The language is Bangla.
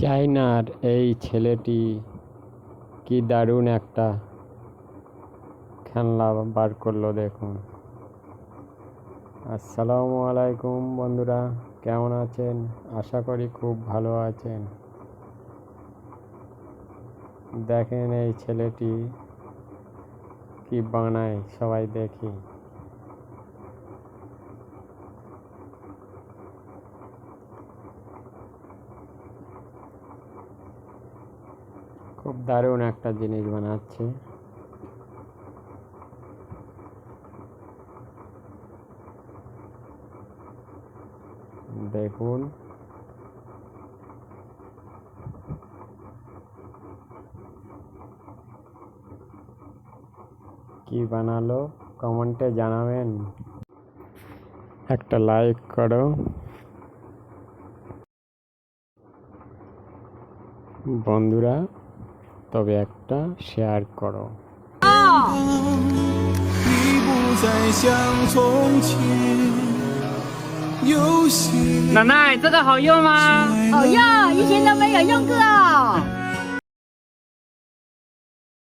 চায়নার এই ছেলেটি কি দারুণ একটা খেলনা বার করল দেখুন। আসসালামু আলাইকুম বন্ধুরা, কেমন আছেন? আশা করি খুব ভালো আছেন। দেখেন এই ছেলেটি কি বানায়, সবাই দেখি। খুব দারুণ একটা জিনিস বানাচ্ছে। দেখুন। কি বানালো? কমেন্টে জানাবেন। একটা লাইক করো। বন্ধুরা তবে একটা শেয়ার করো 已不再像从前，有些奶奶，这个好用吗？好用，以前都没有用过。